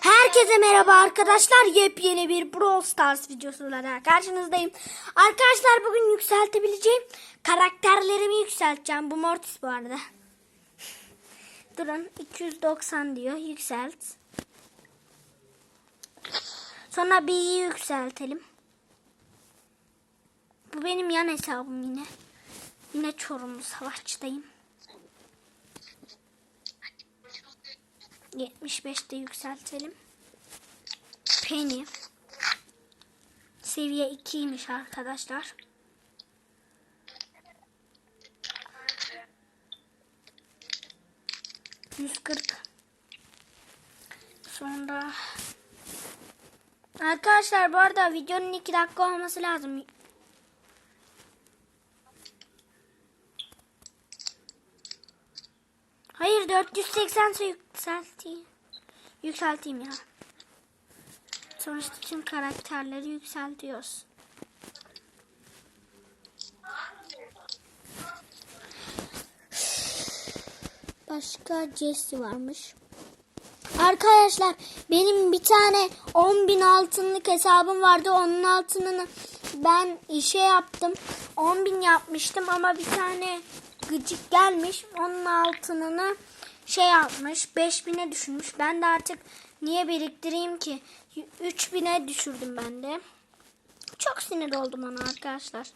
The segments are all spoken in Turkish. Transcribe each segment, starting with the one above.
Herkese merhaba arkadaşlar. Yepyeni bir Brawl Stars videosuyla karşınızdayım. Arkadaşlar bugün yükseltebileceğim karakterlerimi yükselteceğim. Bu Mortis bu arada. Durun 290 diyor. Yükselt. Sonra B'yi yükseltelim. Bu benim yan hesabım yine. Yine Çorumlu Savaşçı'dayım. 75'te yükseltelim. Penny. Seviye 2'ymiş arkadaşlar. Yüz kırk. Sonra Arkadaşlar bu arada videonun 2 dakika olması lazım. Hayır 480 ise yükselteyim. Yükselteyim ya. Sonuçta tüm karakterleri yükseltiyoruz. Başka Jesse varmış. Arkadaşlar benim bir tane 10.000 altınlık hesabım vardı. Onun altınını ben işe yaptım. 10.000 yapmıştım ama bir tane gıcık gelmiş. Onun altınını şey yapmış. 5000'e düşürmüş. Ben de artık niye biriktireyim ki? 3000'e düşürdüm ben de. Çok sinir oldum ona arkadaşlar.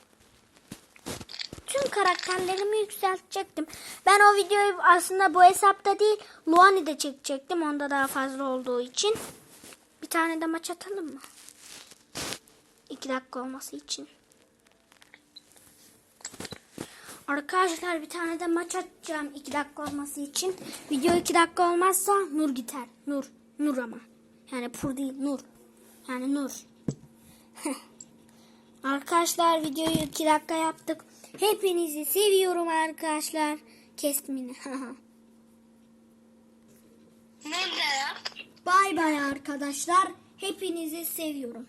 Tüm karakterlerimi yükseltecektim. Ben o videoyu aslında bu hesapta değil Luani'de çekecektim. Onda daha fazla olduğu için. Bir tane de maç atalım mı? 2 dakika olması için. Arkadaşlar bir tane de maç atacağım 2 dakika olması için. Video 2 dakika olmazsa Nur gider. Nur. Nur ama. Yani pur değil Nur. Yani Nur. arkadaşlar videoyu 2 dakika yaptık. Hepinizi seviyorum arkadaşlar. Ya? bay bay arkadaşlar. Hepinizi seviyorum.